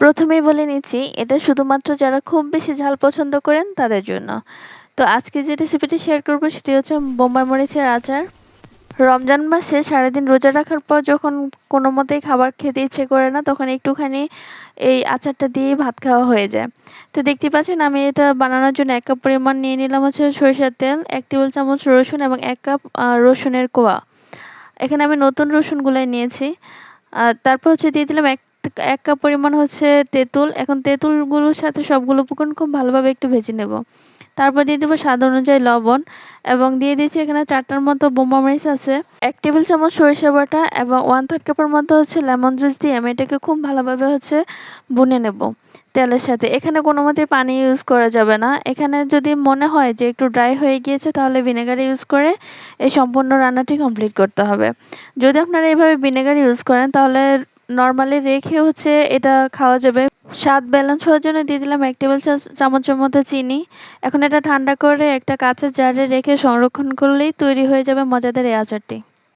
প্রথমেই বলে নিচ্ছি, এটা শুধুমাত্র যারা খুব বেশি ঝাল পছন্দ করেন তাদের জন্য। তো আজকে যে রেসিপিটি শেয়ার করব সেটি হচ্ছে বোম্বাই মরিচের আচার। রমজান মাসে সারাদিন রোজা রাখার পর যখন কোনো মতেই খাবার খেতে ইচ্ছে করে না, তখন একটুখানি এই আচারটা দিয়েই ভাত খাওয়া হয়ে যায়। তো দেখতে পাচ্ছেন, আমি এটা বানানোর জন্য এক কাপ পরিমাণ নিয়ে নিলাম হচ্ছে সরিষার তেল, এক টেবিল চামচ রসুন এবং এক কাপ রসুনের কোয়া। এখানে আমি নতুন রসুনগুলাই নিয়েছি। তারপর হচ্ছে দিয়ে দিলাম এক এক কাপ পরিমাণ হচ্ছে তেঁতুল। এখন তেঁতুলগুলোর সাথে সবগুলো উপকরণ খুব ভালোভাবে একটু ভেজে নেব। তারপর দিয়ে দেবো স্বাদ অনুযায়ী লবণ এবং দিয়ে দিয়েছি এখানে চারটার মতো বোম্বা মরিচ আছে, এক টেবিল চামচ সরিষা বাটা এবং ওয়ান থার্ড কাপের মতো হচ্ছে লেমন জুস দিয়ে আমি এটাকে খুব ভালোভাবে হচ্ছে বুনে নেব তেলের সাথে। এখানে কোনো মতেই পানি ইউজ করা যাবে না। এখানে যদি মনে হয় যে একটু ড্রাই হয়ে গিয়েছে তাহলে ভিনেগার ইউজ করে এই সম্পূর্ণ রান্নাটি কমপ্লিট করতে হবে। যদি আপনারা এইভাবে ভিনেগার ইউজ করেন তাহলে নর্মালি রেখে হচ্ছে এটা খাওয়া যাবে। স্বাদ ব্যালেন্স হওয়ার জন্য দিয়ে দিলাম এক টেবিল চামচের মধ্যে চিনি। এখন এটা ঠান্ডা করে একটা কাঁচের জারে রেখে সংরক্ষণ করলেই তৈরি হয়ে যাবে মজাদার এই আচারটি।